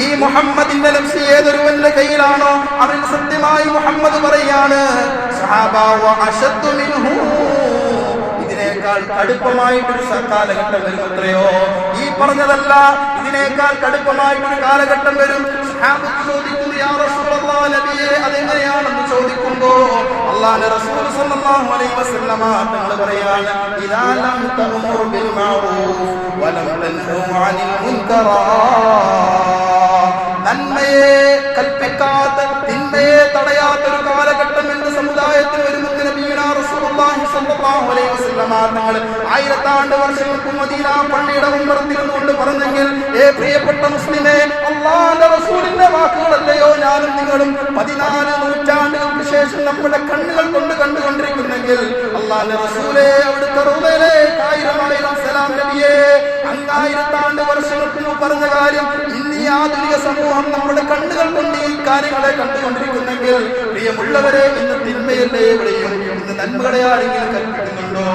ഈ മുഹമ്മദിന്റെ ലഫ്സ് ഏതൊരുവന്റെ കയ്യിലാണോ? അവൻ സത്യമായി മുഹമ്മദ് പറയാണ് ഇതിനേക്കാൾ കടുപ്പമായിട്ടൊരു കാലഘട്ടം വരും ഈ പറഞ്ഞതല്ല ഇതിനേക്കാൾ കടുപ്പമായിട്ടൊരു കാലഘട്ടം വരും. ചോദിക്കുന്നു അതെങ്ങനെയാണെന്ന് റസൂൽ സല്ലല്ലാഹു അലൈഹി വസല്ലമ തങ്ങൾ ബിൽ നന്മയെ കൽപ്പിക്കാത്ത തിന്മയെ തടയാത്ത ഒരു കാലഘട്ടം എന്ന് സമുദായത്തിൽ നബിയുനാ റസൂലുള്ളാഹി സ്വല്ലല്ലാഹു അലൈഹി വസല്ലമ തങ്ങൾ. ആയിരത്താണ്ട് വർഷങ്ങൾക്ക് മദീന പള്ളിയുടെ പറഞ്ഞെങ്കിൽ ഏ പ്രിയപ്പെട്ട മുസ്ലിമേ അള്ളാഹുവിന്റെ വാക്കുകളല്ലയോ ഞാനും നിങ്ങളും പതിനാല് നൂറ്റാണ്ടുകൾക്ക് ശേഷം നമ്മുടെ കണ്ണുകൾ കൊണ്ട് കണ്ടുകൊണ്ടിരിക്കുന്നെങ്കിൽ അള്ളാഹുവിന്റെ റസൂലേ അവിടുത്തെ നബിയേ വർഷങ്ങൾക്ക് പറഞ്ഞ കാര്യം ഇന്ന് ഈ ആധുനിക സമൂഹം നമ്മുടെ കണ്ണുകൾ കൊണ്ട് ഈ കാര്യങ്ങളെ കണ്ടുകൊണ്ടിരിക്കുന്നെങ്കിൽ പ്രിയമുള്ളവരെ ഇന്ന് തിന്മയല്ലേ എവിടെയും ഇന്ന് നന്മകളെ ആരെങ്കിലും കൽപ്പിക്കുന്നുണ്ടോ?